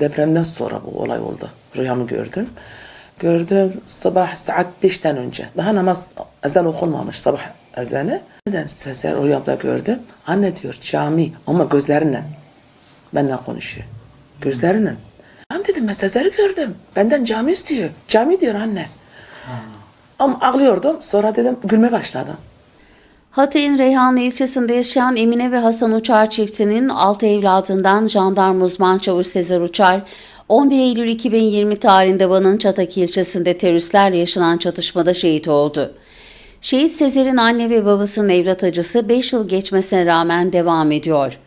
depremden sonra bu olay oldu. Rüyamı gördüm. Gördüm sabah saat 5'ten önce. Daha namaz ezan okunmamış sabah ezanı. Neden Sezer rüyamda gördüm. Anne diyor cami ama gözlerinle. Benden konuşuyor. Gözlerinle. Ben dedim ben Sezer'i gördüm. Benden cami istiyor. Cami diyor anne. Ama ağlıyordum. Sonra dedim gülme başladım. Hatay'ın Reyhanlı ilçesinde yaşayan Emine ve Hasan Uçar çiftinin 6 evladından jandarma uzman çavuş Sezer Uçar, 11 Eylül 2020 tarihinde Van'ın Çatak ilçesinde teröristlerle yaşanan çatışmada şehit oldu. Şehit Sezer'in anne ve babasının evlat acısı 5 yıl geçmesine rağmen devam ediyor.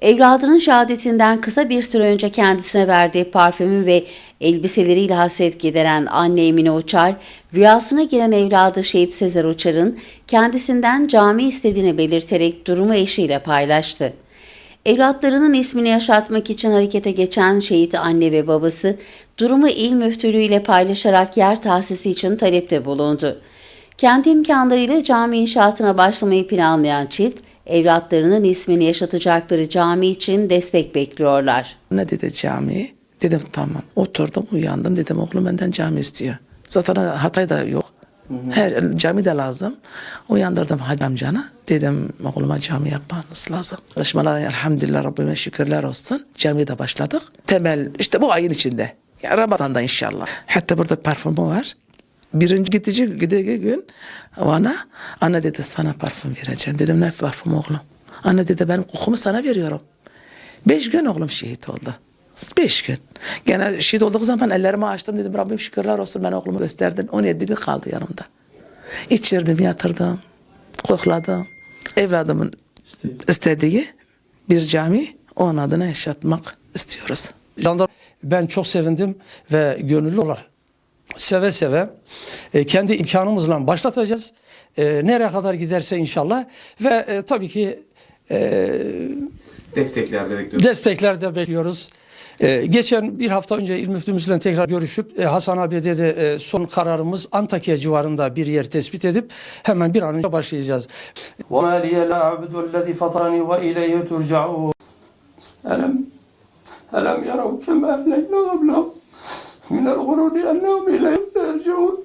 Evladının şehadetinden kısa bir süre önce kendisine verdiği parfümü ve elbiseleriyle hasret gideren anne Emine Uçar, rüyasına giren evladı Şehit Sezer Uçar'ın kendisinden cami istediğini belirterek durumu eşiyle paylaştı. Evlatlarının ismini yaşatmak için harekete geçen şehit anne ve babası durumu il müftülüğüyle paylaşarak yer tahsisi için talepte bulundu. Kendi imkanlarıyla cami inşaatına başlamayı planlayan çift, evlatlarının ismini yaşatacakları cami için destek bekliyorlar. Ne dedi cami? Dedim tamam. Oturdum uyandım dedim oğlum benden cami istiyor. Zaten Hatay'da yok. Her cami de lazım. Uyandırdım hacı amcana. Dedim oğluma cami yapmanız lazım. Çalışmalar elhamdülillah Rabbime şükürler olsun. Camiye de başladık. Temel işte bu ayın içinde. Ya Ramazan'da inşallah. Hatta burada parfümü var. Birinci gidici gideceği gün bana anne dedi sana parfüm vereceğim. Dedim ne parfüm oğlum? Anne dedi ben kokumu sana veriyorum. Beş gün oğlum şehit oldu. Beş gün. Gene şehit olduğu zaman ellerimi açtım dedim Rabbim şükürler olsun ben oğlumu gösterdin. 17 gün kaldı yanımda. İçirdim yatırdım. Kokladım. Evladımın istediği bir cami onun adına yaşatmak istiyoruz. Ben çok sevindim ve gönüllü olarak seve seve e, kendi imkanımızla başlatacağız. E, nereye kadar giderse inşallah ve e, tabii ki e, Destekler de bekliyoruz. destekler de bekliyoruz. E, geçen bir hafta önce İl Müftümüzle tekrar görüşüp e, Hasan abiye de e, son kararımız Antakya civarında bir yer tespit edip hemen bir an önce başlayacağız. وَمَا لِيَ لَا عَبْدُ الَّذِي فَطَرَنِي وَاِلَيْهِ تُرْجَعُونَ ألم ألم يروا كما أهلكنا قبلهم من الغرور أنهم لا يرجعون.